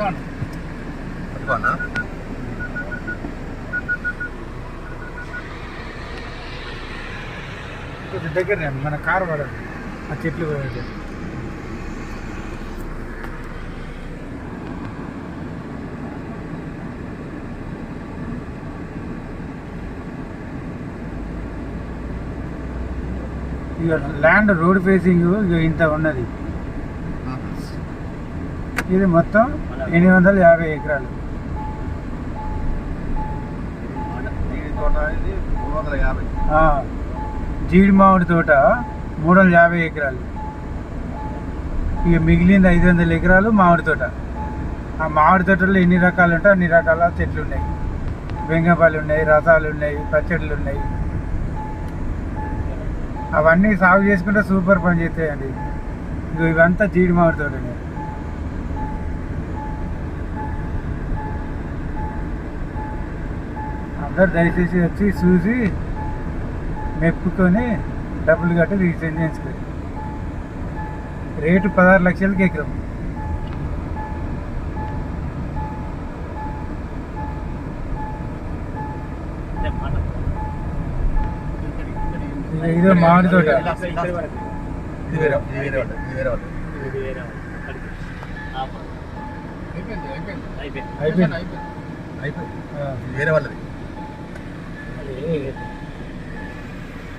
పట్టుకోనా కొంచెం దగ్గర మన కారు పడదు ఆ చెట్లు పోయేది. ఇక ల్యాండ్ రోడ్ ఫేసింగ్ ఇంత ఉన్నది. ఇది మొత్తం ఎనిమిది వందల యాభై ఎకరాలు. జీడి మామిడి తోట మూడు వందల యాభై ఎకరాలు. ఇక మిగిలింది ఐదు వందల ఎకరాలు మామిడి తోట. ఆ మామిడి తోటలో ఎన్ని రకాలు ఉంటాయి? అన్ని రకాల చెట్లు ఉన్నాయి. బెంగపాలు ఉన్నాయి రసాలు ఉన్నాయి పచ్చళ్ళు ఉన్నాయి. అవన్నీ సాగు చేసుకుంటే సూపర్ పని చేస్తాయండి. ఇగో ఇవంతా జీడి మామిడి తోటనే. అందరు దయచేసి వచ్చి చూసి మెప్పుకొని డబ్బులు కట్టి రీఛార్జ్ చేసుకోండి రేటు పదహారు లక్షలకి ఎకరం. ఇదో మామిడి తోట. అయిపోయింది అయిపోయింది. అయిపోయింది. అయిపోయింది. వేరే వాళ్ళది. అయిపోయింది